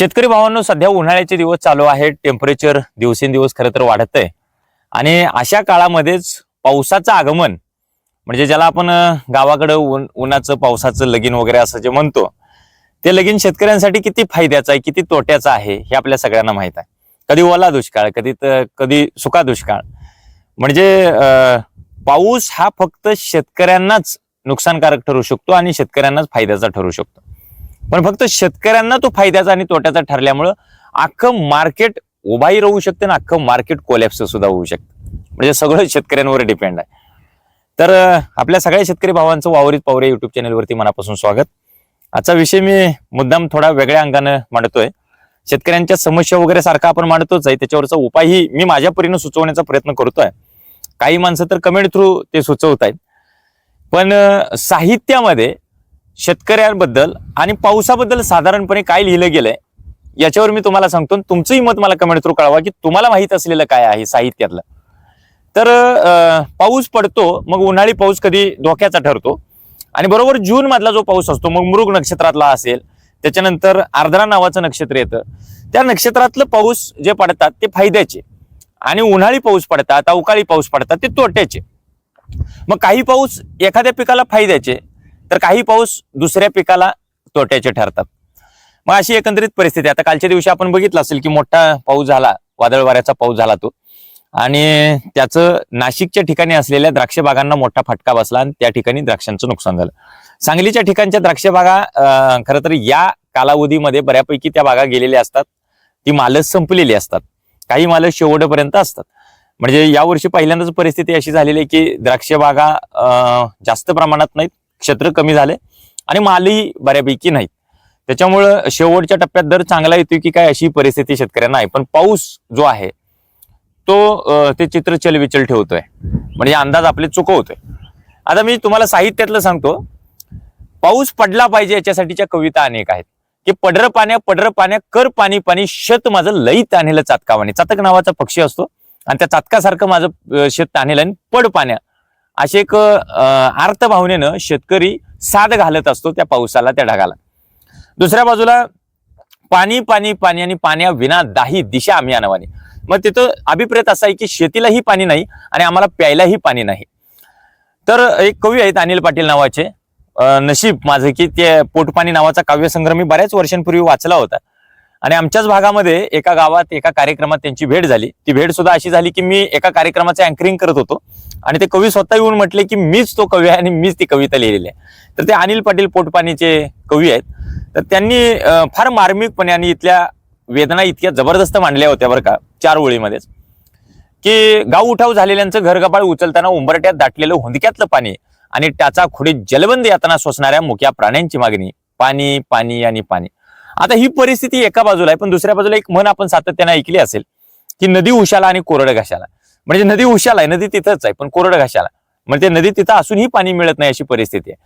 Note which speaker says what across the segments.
Speaker 1: शेतकरी भावांनो सध्या उन्हाळ्याचे दिवस चालू आहेत. टेम्परेचर दिवसेंदिवस खरं तर वाढत आहे आणि अशा काळामध्येच पावसाचं आगमन म्हणजे ज्याला आपण गावाकडं ऊन उन्हाचं पावसाचं लगीन वगैरे असं जे म्हणतो ते लगीन शेतकऱ्यांसाठी किती फायद्याचं आहे किती तोट्याचं आहे हे आपल्या सगळ्यांना माहीत आहे. कधी ओला दुष्काळ कधी कधी सुका दुष्काळ. म्हणजे पाऊस हा फक्त शेतकऱ्यांनाच नुकसानकारक ठरू शकतो आणि शेतकऱ्यांनाच फायद्याचा ठरू शकतो. पण फक्त शेतकऱ्यांना तो फायद्याचा आणि तोट्याचा ठरल्यामुळं अख्खं मार्केट उभाही राहू शकते आणि अख्खं मार्केट कोलॅप्स सुद्धा होऊ शकतं. म्हणजे सगळं शेतकऱ्यांवर डिपेंड आहे. तर आपल्या सगळ्या शेतकरी भावांचं वावरीत पावरे युट्यूब चॅनलवरती मनापासून स्वागत. आजचा विषय मी मुद्दाम थोडा वेगळ्या अंगानं मांडतोय. शेतकऱ्यांच्या समस्या वगैरे सारखा आपण मांडतोच आहे. त्याच्यावरचा उपायही मी माझ्या परीनं सुचवण्याचा प्रयत्न करतोय. काही माणसं तर कमेंट थ्रू ते सुचवत आहेत पण साहित्यामध्ये शेतकऱ्यांबद्दल आणि पावसाबद्दल साधारणपणे काय लिहिलं गेलंय याच्यावर मी तुम्हाला सांगतो तुमचंही मत मला कमेंट थ्रू कळवा की तुम्हाला माहीत असलेलं काय आहे साहित्यातलं. तर अं, पाऊस पडतो मग उन्हाळी पाऊस कधी धोक्याचा ठरतो. आणि बरोबर जून मधला जो पाऊस असतो मग मृग नक्षत्रातला असेल त्याच्यानंतर आर्द्रा नावाचं नक्षत्र येतं. त्या नक्षत्रातलं पाऊस जे पडतात ते फायद्याचे. आणि उन्हाळी पाऊस पडतात अवकाळी पाऊस पडतात ते तोट्याचे. मग काही पाऊस एखाद्या पिकाला फायद्याचे तर काही पाऊस दुसऱ्या पिकाला तोट्याचे ठरतात. मग अशी एकंदरीत परिस्थिती आता कालच्या दिवशी आपण बघितलं असेल की मोठा पाऊस झाला वादळ वाऱ्याचा पाऊस झाला तो. आणि त्याचं नाशिकच्या ठिकाणी असलेल्या द्राक्ष बागांना मोठा फटका बसला आणि त्या ठिकाणी द्राक्षांचं नुकसान झालं. सांगलीच्या ठिकाणच्या द्राक्ष बागा खरं तर या कालावधीमध्ये बऱ्यापैकी त्या बागा गेलेल्या असतात. ती मालच संपलेली असतात. काही माल शेवटपर्यंत असतात. म्हणजे यावर्षी पहिल्यांदाच परिस्थिती अशी झालेली आहे की द्राक्ष बागा जास्त प्रमाणात नाहीत. क्षेत्र कमी झाले आणि मालही बऱ्यापैकी नाहीत त्याच्यामुळं शेवटच्या टप्प्यात दर चांगला येतोय की काय अशी परिस्थिती शेतकऱ्यांना आहे. पण पाऊस जो आहे तो ते चित्र चलविचल ठेवतोय. म्हणजे अंदाज आपले चुकवतोय आता मी तुम्हाला साहित्यातलं सांगतो. पाऊस पडला पाहिजे याच्यासाठीच्या कविता अनेक आहेत. की पडर पाण्या पडर पाण्या कर पाणी पाणी शेत माझं लई ताणेलं चातकावाने. चातक नावाचा पक्षी असतो. आणि त्या चातकासारखं माझं शेत ताणेलं आणि पड पाण्या. असे एक अर्थभावनेनं अर्थ भावनेनं शेतकरी साद घालत असतो त्या पावसाला त्या ढगाला. दुसऱ्या बाजूला पाणी पाणी पाणी आणि पाण्या विना दाही दिशा आम्ही अनवानी मग तिथं अभिप्रेत असा आहे की शेतीलाही पाणी नाही आणि आम्हाला प्यायलाही पाणी नाही. तर एक कवी आहेत अनिल पाटील नावाचे. नशीब माझं की ते पोटपाणी नावाचा काव्यसंग्रह मी बऱ्याच वर्षांपूर्वी वाचला होता. आणि आमच्याच भागामध्ये एका गावात एका कार्यक्रमात त्यांची भेट झाली. ती भेट सुद्धा अशी झाली की मी एका कार्यक्रमाचे अँकरिंग करत होतो. आणि ते कवी स्वतः येऊन म्हटले की मीच तो कवी आहे आणि मीच ती कविता लिहिलेली आहे. तर ते अनिल पाटील पोटपाणीचे कवी आहेत. तर त्यांनी फार मार्मिकपणे आणि इथल्या वेदना इतक्या जबरदस्त मांडल्या होत्या बरं का चार ओळीमध्येच. की गाव उठाव झालेल्यांचं घरगपाळ उचलताना उंबरट्यात दाटलेलं हुंदक्यातलं पाणी आणि त्याचा खुडे जलबंद यातना सोसणाऱ्या मुक्या प्राण्यांची मागणी. पाणी पाणी आणि पाणी. आता ही परिस्थिती एका बाजूला आहे पण दुसऱ्या बाजूला एक म्हण आपण सातत्याने ऐकली असेल की नदी उशाला आणि कोरड घाशाला. म्हणजे नदी उशाला आहे नदी तिथंच आहे पण कोरड घाशाला. म्हणजे नदी तिथं असूनही पाणी मिळत नाही अशी परिस्थिती आहे.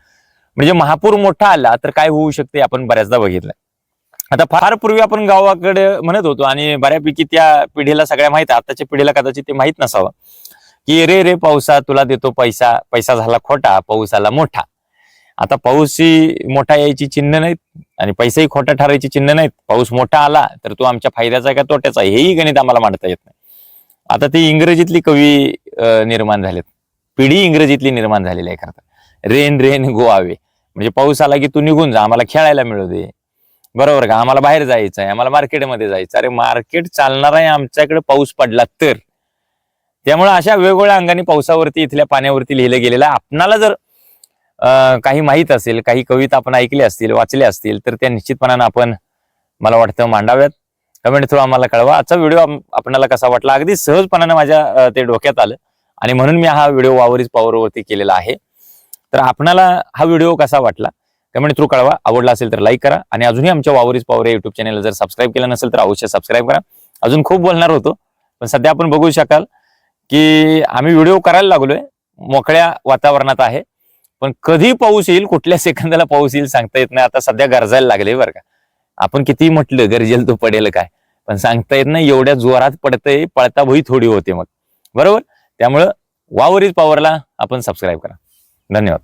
Speaker 1: म्हणजे महापूर मोठा आला तर काय होऊ शकते आपण बऱ्याचदा बघितलं आता फार पूर्वी आपण गावाकडे म्हणत होतो आणि बऱ्यापैकी त्या पिढीला सगळ्या माहीत आहे आताच्या पिढीला कदाचित ते माहीत नसावं. की रे रे पावसा तुला देतो पैसा पैसा झाला खोटा पाऊस आला मोठा. आता पाऊसही मोठा यायची चिन्ह नाहीत. आणि पैसेही खोटा ठरायची चिन्ह नाहीत. पाऊस मोठा आला तर तो आमच्या फायद्याचा आहे का तोट्याचा हेही गणित आम्हाला मांडता येत नाही. आता ती इंग्रजीतली कवी निर्माण झालेत. पिढी इंग्रजीतली निर्माण झालेली आहे खरं रेन रेन गोवावे. म्हणजे पाऊस आला की तू निघून जा. आम्हाला खेळायला मिळू दे. बरोबर का? आम्हाला बाहेर जायचं आहे. आम्हाला मार्केटमध्ये जायचं अरे मार्केट चालणार आहे. आमच्याकडे पाऊस पडला तर. त्यामुळे अशा वेगवेगळ्या अंगाने पावसावरती इथल्या पाण्यावरती लिहिलं गेलेलं आपणाला जर काही माहीत असेल काही कविता आपण ऐकल्या असतील वाचल्या असतील तर त्या निश्चितपणानं आपण मला वाटतं मांडाव्यात. कमेंट थ्रू आम्हाला कळवा. आजचा व्हिडिओ आपणाला कसा वाटला? अगदी सहजपणानं माझ्या ते डोक्यात आलं. आणि म्हणून मी हा व्हिडिओ वावरीच पावरवरती केलेला आहे. तर आपणाला हा व्हिडिओ कसा वाटला? कमेंट थ्रू कळवा. आवडला असेल तर लाईक करा. आणि अजूनही आमच्या वावरीच पावर युट्यूब चॅनलला जर सबस्क्राईब केलं नसेल तर अवश्य सबस्क्राईब करा. अजून खूप बोलणार होतो पण सध्या आपण बघू शकाल की आम्ही व्हिडिओ करायला लागलोय. मोकळ्या वातावरणात आहे. पण कधी पाऊस येईल कुठल्या सेकंदाला पाऊस येईल सांगता येत नाही. आता सध्या गरजायला लागले बरं का. आपण किती म्हटलं गरजेल तो पडेल काय. पण सांगता येत नाही एवढ्या जोरात पडतंय पळता भुई थोडी होते मग. बरोबर? त्यामुळं वावरीच पॉवरला आपण सबस्क्राईब करा. धन्यवाद.